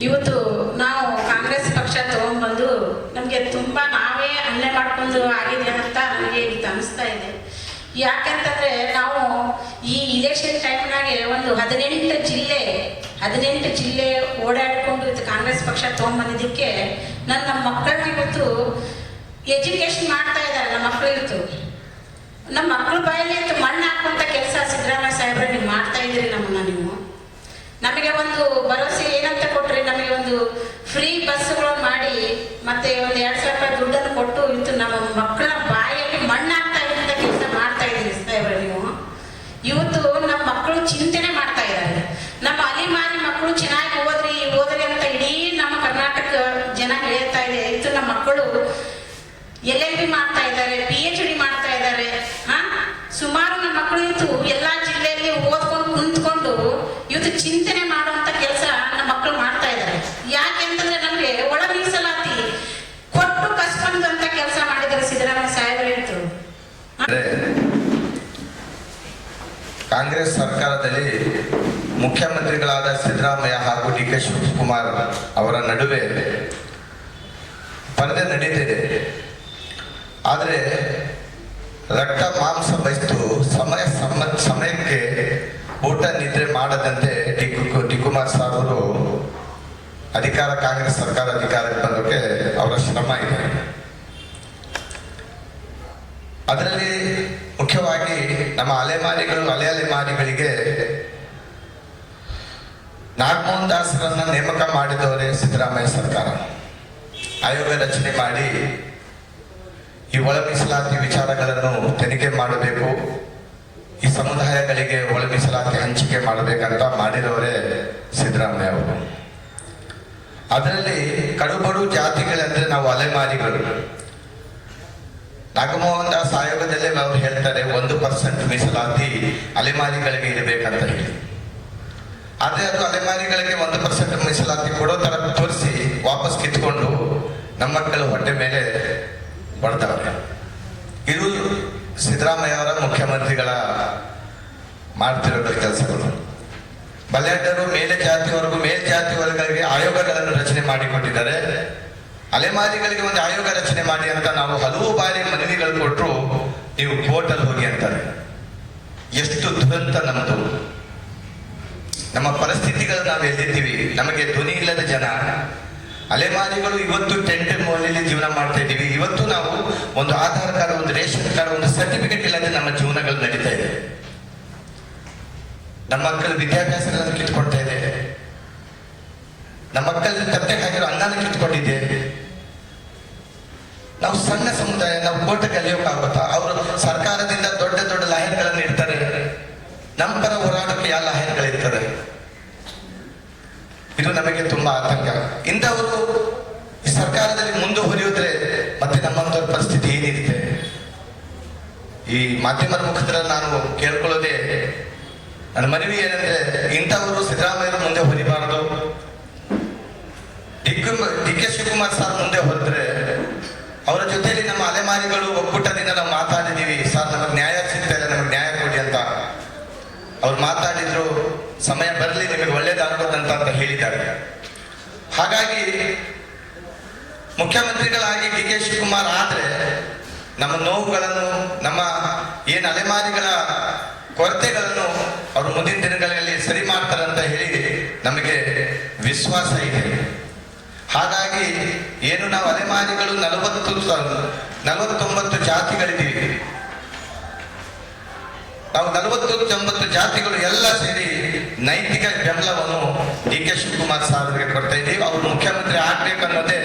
ಇವತ್ತು ನಾವು ಕಾಂಗ್ರೆಸ್ ಪಕ್ಷ ತಗೊಂಡ್ಬಂದು ನಮಗೆ ತುಂಬ ನಾವೇ ಹಲ್ಲೆ ಮಾಡ್ಕೊಂಡು ಆಗಿದೆ ಅಂತ ನನಗೆ ಇದು ಅನಿಸ್ತಾ ಇದೆ. ಯಾಕೆಂತಂದ್ರೆ ನಾವು ಈ ಇಲೆಕ್ಷನ್ ಟೈಮ್ನಾಗೆ ಒಂದು ಹದಿನೆಂಟು ಜಿಲ್ಲೆ ಹದಿನೆಂಟು ಜಿಲ್ಲೆ ಓಡಾಡಿಕೊಂಡು ಇವತ್ತು ಕಾಂಗ್ರೆಸ್ ಪಕ್ಷ ತೊಗೊಂಬಂದಿದ್ದಕ್ಕೆ ನನ್ನ ನಮ್ಮ ಮಕ್ಕಳನ್ನ ಇವತ್ತು ಎಜುಕೇಶನ್ ಮಾಡ್ತಾ ಇದ್ದಾರೆ ನಮ್ಮ ಮಕ್ಕಳು ಇವತ್ತು. ನಮ್ಮ ಮಕ್ಕಳ ಬಾಯಲ್ಲಿ ಮಣ್ಣು ಹಾಕುವಂಥ ಕೆಲಸ ಸಿದ್ದರಾಮಯ್ಯ ಸಾಹೇಬ್ರೆ ನೀವು ಮಾಡ್ತಾ ಇದ್ದೀರಿ ನಮ್ಮನ್ನ ನೀವು ನಮಗೆ ಒಂದು ಭರವಸೆ ಏನಂತ ಕೊಟ್ರಿ ನಮಗೆ ಒಂದು ಫ್ರೀ ಬಸ್ಗಳು ಮಾಡಿ ಮತ್ತೆ ಒಂದು ಎರಡ್ ಸಾವಿರ ರೂಪಾಯಿ ದುಡ್ಡನ್ನು ಕೊಟ್ಟು ಇವತ್ತು ನಮ್ಮ ಮಕ್ಕಳ ಬಾಯಲ್ಲಿ ಮಣ್ಣಾಗ್ತಾ ಇದ್ದಂತ ಕೆಲಸ ಮಾಡ್ತಾ ಇದ್ದೀರಿ ಸಾಹೇಬ್ರೆ ನೀವು ಇವತ್ತು ನಮ್ಮ ಮಕ್ಕಳು ಚಿಂತನೆ ಮಾಡ್ತಾ ಇದ್ದಾರೆ ನಮ್ಮ ಅಲಿಮಾರಿ ಮಕ್ಕಳು ಚೆನ್ನಾಗಿ ಓದ್ರಿ ಓದ್ರಿ ಅಂತ ಇಡೀ ನಮ್ಮ ಕರ್ನಾಟಕ ಜನ ಹೇಳ್ತಾ ಇದೆ ಇವತ್ತು ನಮ್ಮ ಮಕ್ಕಳು ಎಲ್ ಎಲ್ ಬಿ ಮಾಡ್ತಾ ಇದ್ದಾರೆ? ಪಿ ಎಚ್ ಡಿ ಮಾಡ್ತಾ ಇದ್ದಾರೆ. ಹಾ? ಸುಮಾರು ನಮ್ಮ ಮಕ್ಕಳು ಇತ್ತು ಎಲ್ಲಾ ಜಿಲ್ಲೆಯಲ್ಲಿ ಓದ್ಕೊಂಡು ಕುಂತ್ಕೊಂಡು ಇವತ್ತು ಚಿಂತನೆ ಮಾಡುವಂತ ಕೆಲಸ ನಮ್ಮ ಮಕ್ಕಳು ಮಾಡ್ತಾ ಇದ್ದಾರೆ. ಯಾಕೆಂತಂದ್ರೆ ನಮ್ಗೆ ಒಳ ಮೀಸಲಾತಿ ಕೊಟ್ಟು ಕಸ್ಕೊಂಡಂತ ಕೆಲಸ ಮಾಡಿದ್ರೆ ಸಿದ್ದರಾಮಯ್ಯ ಸಾಹೇಬರು ಇತ್ತು ಕಾಂಗ್ರೆಸ್ ಸರ್ಕಾರದಲ್ಲಿ ಮುಖ್ಯಮಂತ್ರಿಗಳಾದ ಸಿದ್ದರಾಮಯ್ಯ ಹಾಗೂ ಡಿ ಕೆ ಶಿವಕುಮಾರ್ ಅವರ ನಡುವೆ ಪರದೆ ನಡೀತಿದೆ. ಆದರೆ ರಕ್ತ ಮಾಂಸ ಬಯಸ್ತು ಸಮಯ ಸಮ ಸಮಯಕ್ಕೆ ಊಟ ನಿದ್ರೆ ಮಾಡದಂತೆ ಡಿ ಡಿ ಕುಮಾರ್ ಸಾರ್ ಅವರು ಅಧಿಕಾರ ಕಾಂಗ್ರೆಸ್ ಸರ್ಕಾರ ಅಧಿಕಾರಕ್ಕೆ ಬಂದಕ್ಕೆ ಅವರ ಶ್ರಮ ಇದೆ. ಅದರಲ್ಲಿ ಮುಖ್ಯವಾಗಿ ನಮ್ಮ ಅಲೆಮಾರಿಗಳು ಅಲೆ ಅಲೆಮಾರಿಗಳಿಗೆ ನಾಗಮೋಹನ್ ದಾಸರನ್ನ ನೇಮಕ ಮಾಡಿದವರೇ ಸಿದ್ದರಾಮಯ್ಯ ಸರ್ಕಾರ. ಆಯೋಗ ರಚನೆ ಮಾಡಿ ಈ ಒಳ ಮೀಸಲಾತಿ ವಿಚಾರಗಳನ್ನು ತನಿಖೆ ಮಾಡಬೇಕು. ಈ ಸಮುದಾಯಗಳಿಗೆ ಒಳ ಮೀಸಲಾತಿ ಹಂಚಿಕೆ ಮಾಡಬೇಕಂತ ಮಾಡಿರೋರೇ ಸಿದ್ದರಾಮಯ್ಯ ಅವರು. ಅದರಲ್ಲಿ ಕಡುಬಡು ಜಾತಿಗಳಂದ್ರೆ ನಾವು ಅಲೆಮಾರಿಗಳು. ನಾಗಮೋಹನ್ ದಾಸ್ ಆಯೋಗದಲ್ಲಿ ಅವರು ಹೇಳ್ತಾರೆ, ಒಂದು ಪರ್ಸೆಂಟ್ ಮೀಸಲಾತಿ ಅಲೆಮಾರಿಗಳಿಗೆ ಇರಬೇಕಂತ ಹೇಳಿ. ಆದ್ರೆ ಅದು ಅಲೆಮಾರಿಗಳಿಗೆ ಒಂದು ಪರ್ಸೆಂಟ್ ಮೀಸಲಾತಿ ಕೊಡೋ ತರ ತೋರಿಸಿ ವಾಪಸ್ ಕಿತ್ಕೊಂಡು ನಮ್ಮ ಮಕ್ಕಳು ಹೊಟ್ಟೆ ಮೇಲೆ ಬಡ್ದವ್ರೆ ಇದು ಸಿದ್ದರಾಮಯ್ಯ ಅವರ ಮುಖ್ಯಮಂತ್ರಿಗಳ ಮಾಡ್ತಿರೋ ಕೆಲಸಗಳು. ಬಲ್ಯಾಟರು ಮೇಲೆ ಜಾತಿಯವರೆಗೂ ಮೇಲ್ ಜಾತಿ ವರ್ಗಗಳಿಗೆ ಆಯೋಗಗಳನ್ನು ರಚನೆ ಮಾಡಿಕೊಟ್ಟಿದ್ದಾರೆ. ಅಲೆಮಾರಿಗಳಿಗೆ ಒಂದು ಆಯೋಗ ರಚನೆ ಮಾಡಿ ಅಂತ ನಾವು ಹಲವು ಬಾರಿ ಮನವಿಗಳು ಕೊಟ್ಟರು ನೀವು ಕೋರ್ಟಲ್ಲಿ ಹೋಗಿ ಅಂತಾರೆ. ಎಷ್ಟು ದುರಂತ ನಮ್ಮದು. ನಮ್ಮ ಪರಿಸ್ಥಿತಿಗಳು ನಾವು ಎಲ್ಲಿದ್ದೀವಿ? ನಮಗೆ ಧ್ವನಿ ಇಲ್ಲದ ಜನ ಅಲೆಮಾರಿಗಳು ಇವತ್ತು ಟೆಂಟ್ ಮೌಲ್ಯದಲ್ಲಿ ಜೀವನ ಮಾಡ್ತಾ ಇದ್ದೀವಿ. ಇವತ್ತು ನಾವು ಒಂದು ಆಧಾರ್ ಕಾರ್ಡ್, ಒಂದು ರೇಷನ್ ಕಾರ್ಡ್, ಒಂದು ಸರ್ಟಿಫಿಕೇಟ್ ಇಲ್ಲದೆ ನಮ್ಮ ಜೀವನಗಳು ನಡೀತಾ ಇದೆ. ನಮ್ಮ ಮಕ್ಕಳ ವಿದ್ಯಾಭ್ಯಾಸ ಕಿತ್ಕೊಳ್ತಾ ಇದೆ. ನಮ್ಮ ಮಕ್ಕಳ ತಪ್ಪೆ ಹಾಕಿರೋ ಅನ್ನನ ಕಿತ್ಕೊಂಡಿದೆ ನಾವು ಸಣ್ಣ ಸಮುದಾಯ, ನಾವು ಕೋಟೆ ಕಲಿಯೋಕ್ಕಾಗುತ್ತಾ ಅವರು ಸರ್ಕಾರದಿಂದ ನಮಗೆ ತುಂಬಾ ಆತಂಕ. ಇಂಥವರು ಈ ಸರ್ಕಾರದಲ್ಲಿ ಮುಂದುವರಿಯೋದ್ರೆ ಮತ್ತೆ ನಮ್ಮಂತವ್ರ ಪರಿಸ್ಥಿತಿ ಏನಿರುತ್ತೆ? ಈ ಮಾಧ್ಯಮದ ಮುಖಾಂತರ ನಾನು ಕೇಳ್ಕೊಳ್ಳೋದೇ ನನ್ನ ಮನವಿ ಏನಂದ್ರೆ, ಇಂಥವರು ಸಿದ್ದರಾಮಯ್ಯರು ಮುಂದೆ ಹೊರಿಬಾರದು D D K Shivakumar sir ಮುಂದೆ ಹೊರದ್ರೆ ಅವರ ಜೊತೆಯಲ್ಲಿ ನಮ್ಮ ಅಲೆಮಾರಿಗಳು ಒಕ್ಕೂಟದಿಂದ ನಾವು ಮಾತಾಡಿದೀವಿ ಸರ್, ನಮಗೆ ನ್ಯಾಯ ಸಿಗ್ತಾ ಇಲ್ಲ, ನಮಗೆ ನ್ಯಾಯ ಕೊಡಿ ಅಂತ. ಅವ್ರು ಮಾತಾಡಿದ್ರು ಸಮಯ ಬರಲಿ, ನಿಮಗೆ ಒಳ್ಳೇದಾಗುತ್ತಂತ ಅಂತ ಹೇಳಿದ್ದಾರೆ. ಹಾಗಾಗಿ ಮುಖ್ಯಮಂತ್ರಿಗಳಾಗಿ ಡಿ ಕೆ ಶಿವಕುಮಾರ್ ಆದ್ರೆ ನಮ್ಮ ನೋವುಗಳನ್ನು, ನಮ್ಮ ಏನು ಅಲೆಮಾರಿಗಳ ಕೊರತೆಗಳನ್ನು ಅವರು ಮುಂದಿನ ದಿನಗಳಲ್ಲಿ ಸರಿ ಮಾಡ್ತಾರೆ ಅಂತ ಹೇಳಿ ನಮಗೆ ವಿಶ್ವಾಸ ಇದೆ. ಹಾಗಾಗಿ ಏನು ನಾವು ಅಲೆಮಾರಿಗಳು ನಲವತ್ತು ನಲವತ್ತೊಂಬತ್ತು ಜಾತಿಗಳಿದ್ದೀವಿ. ನಾವು ನಲವತ್ತು ತೊಂಬತ್ತು ಜಾತಿಗಳು ಎಲ್ಲ ಸೇರಿ ನೈತಿಕ ಬೆಂಬಲವನ್ನು ಡಿ ಕೆ ಶಿವಕುಮಾರ್ ಸಾಹೇಬರಿಗೆ ಕೊಡ್ತಾ ಇದ್ದೀವಿ. ಅವರು ಮುಖ್ಯಮಂತ್ರಿ ಆಗ್ಬೇಕನ್ನೋದೇ